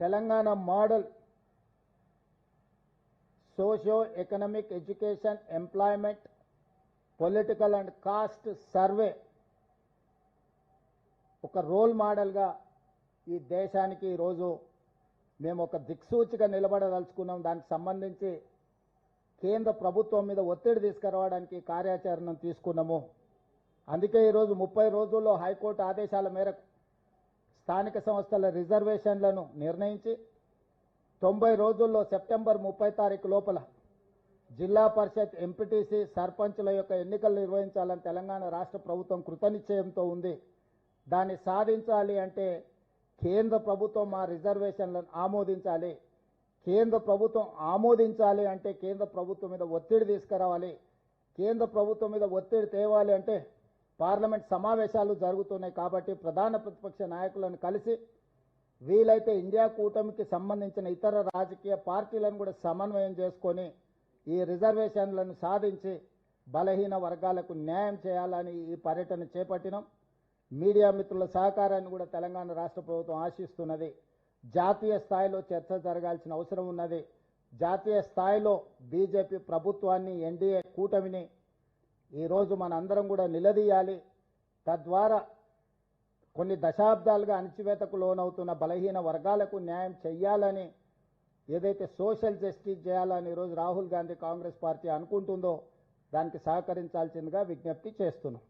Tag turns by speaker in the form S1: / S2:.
S1: Telangana model socio economic education employment political and caste survey role role మోడల్గా ఈ దేశానికి ఈరోజు మేము ఒక దిక్సూచిగా నిలబడదలుచుకున్నాం. దానికి సంబంధించి కేంద్ర ప్రభుత్వం మీద ఒత్తిడి తీసుకురావడానికి కార్యాచరణను తీసుకున్నాము. అందుకే ఈరోజు ముప్పై రోజుల్లో హైకోర్టు ఆదేశాల మేరకు స్థానిక సంస్థల రిజర్వేషన్లను నిర్ణయించి తొంభై రోజుల్లో సెప్టెంబర్ ముప్పై తారీఖు లోపల జిల్లా పరిషత్ ఎంపీటీసీ సర్పంచ్ల యొక్క ఎన్నికలు నిర్వహించాలని తెలంగాణ రాష్ట్ర ప్రభుత్వం కృతనిశ్చయంతో ఉంది. దాన్ని సాధించాలి అంటే కేంద్ర ప్రభుత్వం మా రిజర్వేషన్లను ఆమోదించాలి. కేంద్ర ప్రభుత్వం ఆమోదించాలి అంటే కేంద్ర ప్రభుత్వం మీద ఒత్తిడి తీసుకురావాలి. కేంద్ర ప్రభుత్వం మీద ఒత్తిడి తేవాలి అంటే పార్లమెంట్ సమావేశాలు జరుగుతున్నాయి కాబట్టి ప్రధాన ప్రతిపక్ష నాయకులను కలిసి వీలైతే ఇండియా కూటమికి సంబంధించిన ఇతర రాజకీయ పార్టీలను కూడా సమన్వయం చేసుకొని ఈ రిజర్వేషన్లను సాధించి బలహీన వర్గాలకు న్యాయం చేయాలని ఈ పర్యటన చేపట్టినాం. మీడియా మిత్రుల సహకారాన్ని కూడా తెలంగాణ రాష్ట్ర ప్రభుత్వం ఆశిస్తున్నది. జాతీయ స్థాయిలో చర్చ జరగాల్సిన అవసరం ఉన్నది. జాతీయ స్థాయిలో బీజేపీ ప్రభుత్వాన్ని ఎన్డీఏ కూటమిని ఈరోజు మనందరం కూడా నిలదీయాలి. తద్వారా కొన్ని దశాబ్దాలుగా అణచివేతకు లోనవుతున్న బలహీన వర్గాలకు న్యాయం చెయ్యాలని ఏదైతే సోషల్ జస్టిస్ చేయాలని ఈరోజు రాహుల్ గాంధీ కాంగ్రెస్ పార్టీ అనుకుంటుందో దానికి సహకరించాల్సిందిగా విజ్ఞప్తి చేస్తున్నాం.